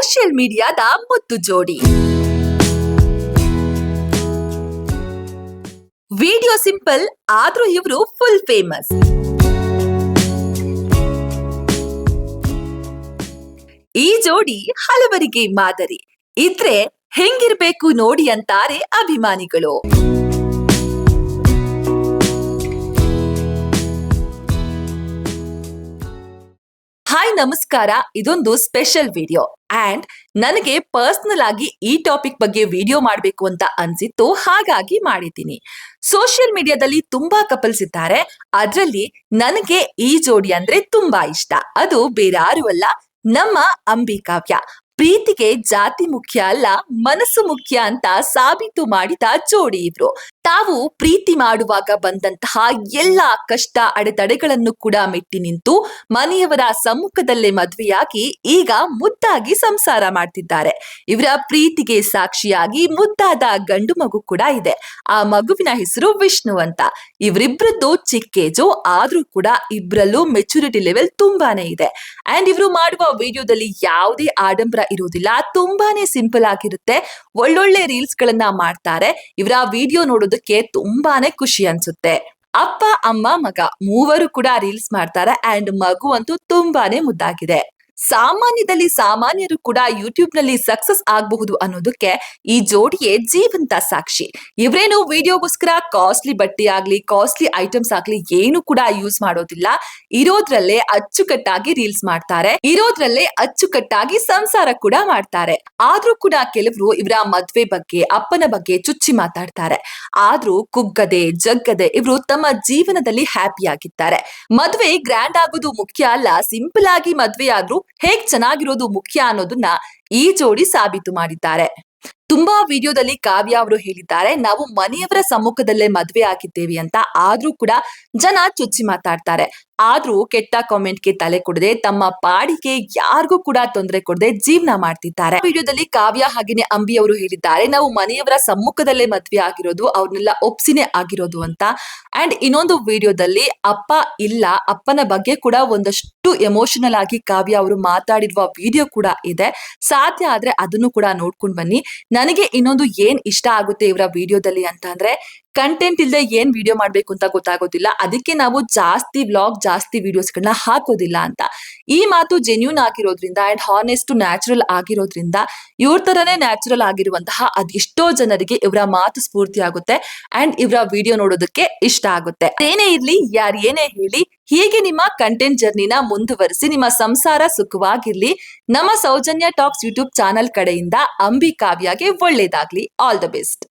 Social ಮೀಡಿಯಾದ ಮುತ್ತು ಜೋಡಿ. Video simple, ಆದ್ರೂ ಇವರು ಫುಲ್ ಫೇಮಸ್ ಈ ಜೋಡಿ ಹಲವರಿಗೆ ಮಾದರಿ. ಇದ್ರೆ ಹೆಂಗಿರ್ಬೇಕು ನೋಡಿ ಅಂತಾರೆ ಅಭಿಮಾನಿಗಳು. ನಮಸ್ಕಾರ, ಇದೊಂದು ಸ್ಪೆಷಲ್ ವಿಡಿಯೋ ಅಂಡ್ ನನಗೆ ಪರ್ಸನಲ್ ಆಗಿ ಈ ಟಾಪಿಕ್ ಬಗ್ಗೆ ವಿಡಿಯೋ ಮಾಡಬೇಕು ಅಂತ ಅನ್ಸಿತ್ತು, ಹಾಗಾಗಿ ಮಾಡಿದ್ದೀನಿ. ಸೋಷಿಯಲ್ ಮೀಡಿಯಾದಲ್ಲಿ ತುಂಬಾ ಕಪಲ್ಸ್ ಇದ್ದಾರೆ. ಅದರಲ್ಲಿ ನನಗೆ ಈ ಜೋಡಿ ಅಂದ್ರೆ ತುಂಬಾ ಇಷ್ಟ. ಅದು ಬೇರಾರು ಅಲ್ಲ, ನಮ್ಮ ಅಂಬಿಕಾವ್ಯ. ಪ್ರೀತಿಗೆ ಜಾತಿ ಮುಖ್ಯ ಅಲ್ಲ, ಮನಸ್ಸು ಮುಖ್ಯ ಅಂತ ಸಾಬೀತು ಮಾಡಿದ ಜೋಡಿ ಇವರು. ತಾವು ಪ್ರೀತಿ ಮಾಡುವಾಗ ಬಂದಂತಹ ಎಲ್ಲ ಕಷ್ಟ ಅಡೆತಡೆಗಳನ್ನು ಕೂಡ ಮೆಟ್ಟಿ ನಿಂತು ಮನೆಯವರ ಸಮ್ಮುಖದಲ್ಲೇ ಮದುವೆಯಾಗಿ ಈಗ ಮುದ್ದಾಗಿ ಸಂಸಾರ ಮಾಡ್ತಿದ್ದಾರೆ. ಇವರ ಪ್ರೀತಿಗೆ ಸಾಕ್ಷಿಯಾಗಿ ಮುದ್ದಾದ ಗಂಡು ಮಗು ಕೂಡ ಇದೆ. ಆ ಮಗುವಿನ ಹೆಸರು ವಿಷ್ಣು ಅಂತ. ಇವರಿಬ್ರದ್ದು ಚಿಕ್ಕೇಜು, ಆದ್ರೂ ಕೂಡ ಇಬ್ರಲ್ಲೂ ಮೆಚುರಿಟಿ ಲೆವೆಲ್ ತುಂಬಾನೇ ಇದೆ. ಅಂಡ್ ಇವರು ಮಾಡುವ ವಿಡಿಯೋದಲ್ಲಿ ಯಾವುದೇ ಆಡಂಬರ ಇರುವುದಿಲ್ಲ. ತುಂಬಾನೇ ಸಿಂಪಲ್ ಆಗಿರುತ್ತೆ. ಒಳ್ಳೊಳ್ಳೆ ರೀಲ್ಸ್ ಗಳನ್ನ ಮಾಡ್ತಾರೆ. ಇವರ ವಿಡಿಯೋ ನೋಡೋದಕ್ಕೆ ತುಂಬಾನೇ ಖುಷಿ ಅನ್ಸುತ್ತೆ. ಅಪ್ಪ, ಅಮ್ಮ, ಮಗ ಮೂವರು ಕೂಡ ರೀಲ್ಸ್ ಮಾಡ್ತಾರೆ. ಅಂಡ್ ಮಗು ಅಂತೂ ತುಂಬಾನೇ ಮುದ್ದಾಗಿದೆ. ಸಾಮಾನ್ಯದಲ್ಲಿ ಸಾಮಾನ್ಯರು ಕೂಡ ಯೂಟ್ಯೂಬ್ನಲ್ಲಿ ಸಕ್ಸಸ್ ಆಗಬಹುದು ಅನ್ನೋದಕ್ಕೆ ಈ ಜೋಡಿಯೇ ಜೀವಂತ ಸಾಕ್ಷಿ. ಇವರೇನು ವಿಡಿಯೋಗೋಸ್ಕರ ಕಾಸ್ಟ್ಲಿ ಬಟ್ಟೆ ಆಗ್ಲಿ ಕಾಸ್ಟ್ಲಿ ಐಟಮ್ಸ್ ಆಗ್ಲಿ ಏನು ಕೂಡ ಯೂಸ್ ಮಾಡೋದಿಲ್ಲ. ಇರೋದ್ರಲ್ಲೇ ಅಚ್ಚುಕಟ್ಟಾಗಿ ರೀಲ್ಸ್ ಮಾಡ್ತಾರೆ. ಇರೋದ್ರಲ್ಲೇ ಅಚ್ಚುಕಟ್ಟಾಗಿ ಸಂಸಾರ ಕೂಡ ಮಾಡ್ತಾರೆ. ಆದ್ರೂ ಕೂಡ ಕೆಲವರು ಇವರ ಮದ್ವೆ ಬಗ್ಗೆ, ಅಪ್ಪನ ಬಗ್ಗೆ ಚುಚ್ಚಿ ಮಾತಾಡ್ತಾರೆ. ಆದ್ರೂ ಕುಗ್ಗದೆ, ಜಗ್ಗದೆ ಇವರು ತಮ್ಮ ಜೀವನದಲ್ಲಿ ಹ್ಯಾಪಿ ಆಗಿದ್ದಾರೆ. ಮದ್ವೆ ಗ್ರ್ಯಾಂಡ್ ಆಗೋದು ಮುಖ್ಯ ಅಲ್ಲ ಸಿಂಪಲ್ ಆಗಿ ಮದ್ವೆ ಆದ್ರೂ ಹೇಗ್ ಚೆನ್ನಾಗಿರೋದು ಮುಖ್ಯ ಅನ್ನೋದನ್ನ ಈ ಜೋಡಿ ಸಾಬೀತು ಮಾಡಿದ್ದಾರೆ. ತುಂಬಾ ವಿಡಿಯೋದಲ್ಲಿ ಕಾವ್ಯ ಅವರು ಹೇಳಿದ್ದಾರೆ. ನಾವು ಮನೆಯವರ ಸಮ್ಮುಖದಲ್ಲೇ ಮದ್ವೆ ಆಗಿದ್ದೇವೆ ಅಂತ ಆದ್ರೂ ಕೂಡ ಜನ ಚುಚ್ಚಿ ಮಾತಾಡ್ತಾರೆ. ಆದ್ರೂ ಕೆಟ್ಟ ಕಾಮೆಂಟ್ಗೆ ತಲೆ ಕೊಡದೆ, ತಮ್ಮ ಪಾಡಿಗೆ ಯಾರಿಗೂ ಕೂಡ ತೊಂದರೆ ಕೊಡದೆ ಜೀವನ ಮಾಡ್ತಿದ್ದಾರೆ. ವಿಡಿಯೋದಲ್ಲಿ ಕಾವ್ಯ ಹಾಗೇನೆ ಅಂಬಿ ಅವರು ಹೇಳಿದ್ದಾರೆ. ನಾವು ಮನೆಯವರ ಸಮ್ಮುಖದಲ್ಲೇ ಮದ್ವೆ ಆಗಿರೋದು, ಅವ್ರನ್ನೆಲ್ಲ ಒಪ್ಸಿನೇ ಆಗಿರೋದು ಅಂತ. ಅಂಡ್ ಇನ್ನೊಂದು ವಿಡಿಯೋದಲ್ಲಿ ಅಪ್ಪ ಇಲ್ಲ, ಅಪ್ಪನ ಬಗ್ಗೆ ಕೂಡ ಒಂದಷ್ಟು ಎಮೋಷನಲ್ ಆಗಿ ಕಾವ್ಯ ಅವರು ಮಾತಾಡಿರುವ ವಿಡಿಯೋ ಕೂಡ ಇದೆ. ಸಾಧ್ಯ ಆದ್ರೆ ಅದನ್ನು ಕೂಡ ನೋಡ್ಕೊಂಡ್ ಬನ್ನಿ. ನನಗೆ ಇನ್ನೊಂದು ಏನ್ ಇಷ್ಟ ಆಗುತ್ತೆ ಇವರ ವಿಡಿಯೋದಲ್ಲಿ ಅಂತ ಅಂದ್ರೆ ಕಂಟೆಂಟ್ ಇಲ್ಲದೆ ಏನ್ ವಿಡಿಯೋ ಮಾಡ್ಬೇಕು ಅಂತ ಗೊತ್ತಾಗೋದಿಲ್ಲ. ಅದಕ್ಕೆ ನಾವು ಜಾಸ್ತಿ ವ್ಲಾಗ್ ಜಾಸ್ತಿ ವಿಡಿಯೋಸ್ ಗಳನ್ನ ಹಾಕೋದಿಲ್ಲ ಅಂತ. ಈ ಮಾತು ಜೆನ್ಯೂನ್ ಆಗಿರೋದ್ರಿಂದ ಅಂಡ್ ಹಾನೆಸ್ಟ್ ನ್ಯಾಚುರಲ್ ಆಗಿರೋದ್ರಿಂದ, ಇವ್ರ ತರನೇ ನ್ಯಾಚುರಲ್ ಆಗಿರುವಂತಹ ಅದೆಷ್ಟೋ ಜನರಿಗೆ ಇವರ ಮಾತು ಸ್ಫೂರ್ತಿ ಆಗುತ್ತೆ ಅಂಡ್ ಇವರ ವಿಡಿಯೋ ನೋಡೋದಕ್ಕೆ ಇಷ್ಟ ಆಗುತ್ತೆ. ಏನೇ ಇರ್ಲಿ, ಯಾರು ಏನೇ ಹೇಳಿ ಹೀಗೆ ನಿಮ್ಮ ಕಂಟೆಂಟ್ ಜರ್ನಿನ ಮುಂದುವರಿಸಿ, ನಿಮ್ಮ ಸಂಸಾರ ಸುಖವಾಗಿರ್ಲಿ. ನಮ್ಮ ಸೌಜನ್ಯ ಟಾಕ್ಸ್ ಯೂಟ್ಯೂಬ್ ಚಾನೆಲ್ ಕಡೆಯಿಂದ ಅಂಬಿ ಕಾವ್ಯಗೆ ಒಳ್ಳೇದಾಗ್ಲಿ. All the best